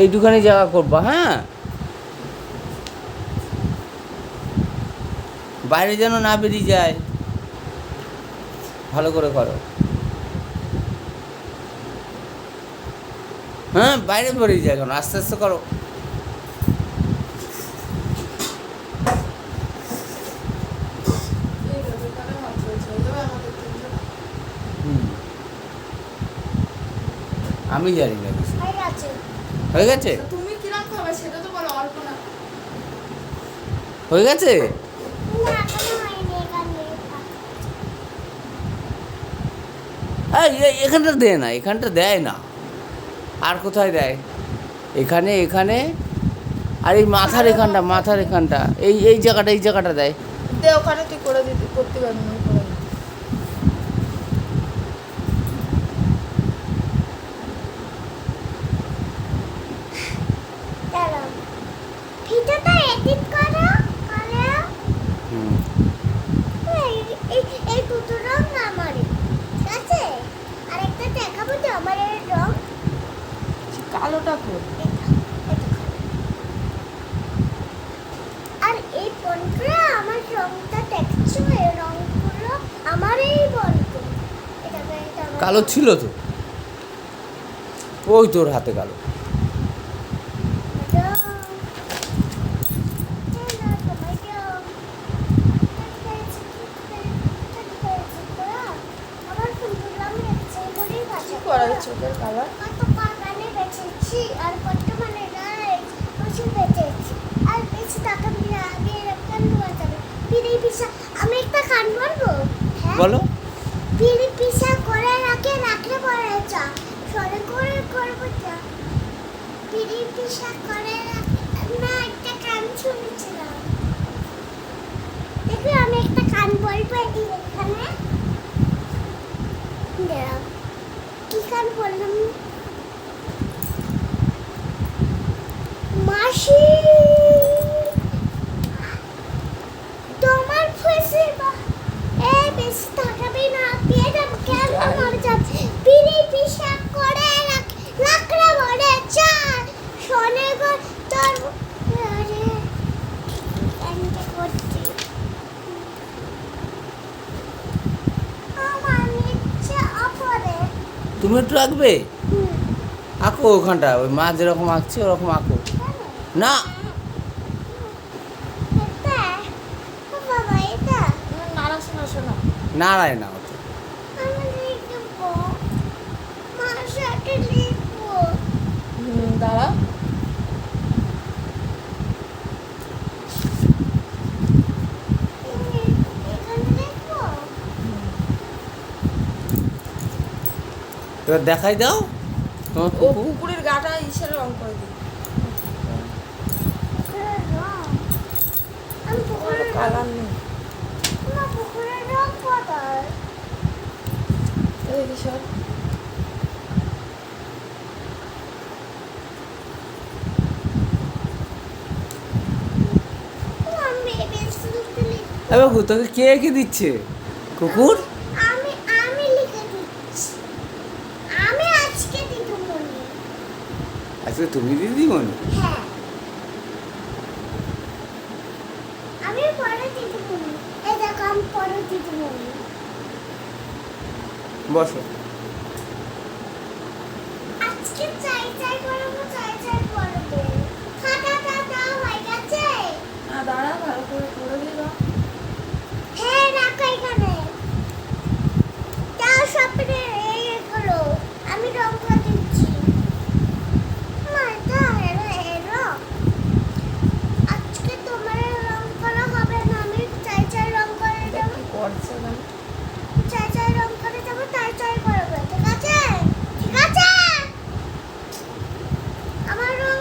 এইটুখানি জায়গা করব হ্যাঁ? বাইরে যেন না বেরিয়ে যায়। ভালো করে করো। হ্যাঁ বাইরে বেরিয়ে যায় কেন? আস্তে আস্তে করো। আমি জানি না হয়ে গেছে? তুমি কিরম খাবে সেটা তো বলো অল্প না। হয়ে গেছে? এখানটা দেয় না এখানটা দেয় না। আর কোথায় দেয়? এখানে এখানে। আর এই মাথার এখানটা মাথার এখানটা। এই এই জায়গাটা এই জায়গাটা দেয়। ওখানে তুই করে দিতে করতে পারবি না করে দে। দাঁড়াও ভিডিওটা এডিট করো করে। হুম। এই এই- দুটো রং আমারই ঠিক আছে? আরেকটা দেখাবো তো আমার এই রং। কালোটা আর এই বনটা আমার রংটা দেখছ? এই রংগুলো আমার এই বনটা এটা এটা কালো ছিল তো? ওই তোর হাতে কালো এটা এটা তোমার রং আমার ফুলগুলো আমি একসাথে করেই কি বাঁচাবো। করা চোখের কালার কত বাগানে বেঁচেছি আর কত মানে নাই বেঁচেছি। আর বেশি টাকা দিয়ে আগে কান বাঁচাবে পিড়ি পিসা আমি একটা কান বলব হ্যাঁ। বলো। পিড়ি পিসা করে রাখে রাখলে পরে চা সরে করে করব চা পিড়ি পিসা করে না একটা কান শুনেছিলাম। দেখো আমি একটা কান বলব এখানে। কি গান বললাম? মাসি! তোমার ফুসি এ বেশি তাকাবি না দিয়ে যাব কেন মরে যাচ্ছে পিড়ি পিসাব করে রাখ লাকড়া ভরে চার শোনে গো তোর আরে গানটা করছি আমার নিচে অপরে তুমি একটু আঁকবে? আঁকো ওখানটা ওই মা যেরকম আঁকছে ওরকম আঁকো। না! নাড়ায় না হুম, দাঁড়া এখানে লিখব এবার দেখাই দাও। তোমার পুকুরের গাটা ইসের রং করে দিই। কালার নেই। তোকে কে এঁকে দিচ্ছে? কুকুর আমি আমি লিখে দিচ্ছি আমি আজকে দিদু মনি আজকে তুমি দিদিমণি হ্যাঁ আমি পরে দিদু মনি এই দেখো আমি পরে দিদু মনি বসো আজকে চাই চাই করব চাই চাই করব খাতাটা দাও হয়ে। গেছে। না দাঁড়া ভালো করে করে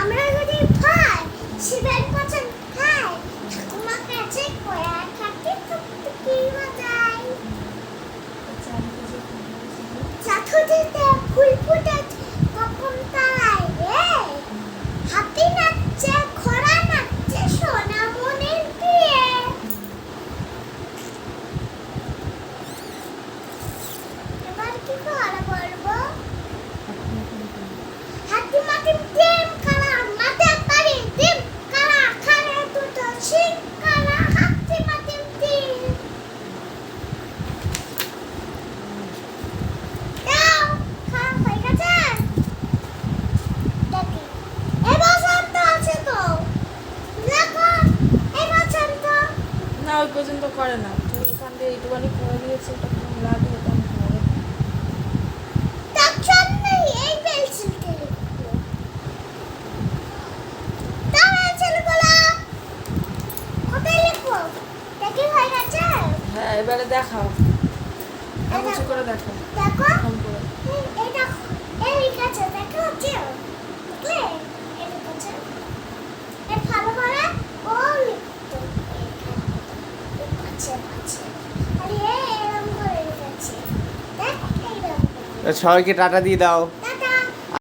আমরা যদি পাই সেভেন পার্সেন্ট ওই পর্যন্ত করে না। তুই এখান দিয়ে এইটুখানি করে দিয়েছে হ্যাঁ এবারে দেখাও। কিছু করে দেখাও সবাইকে টাটা দিয়ে দাও।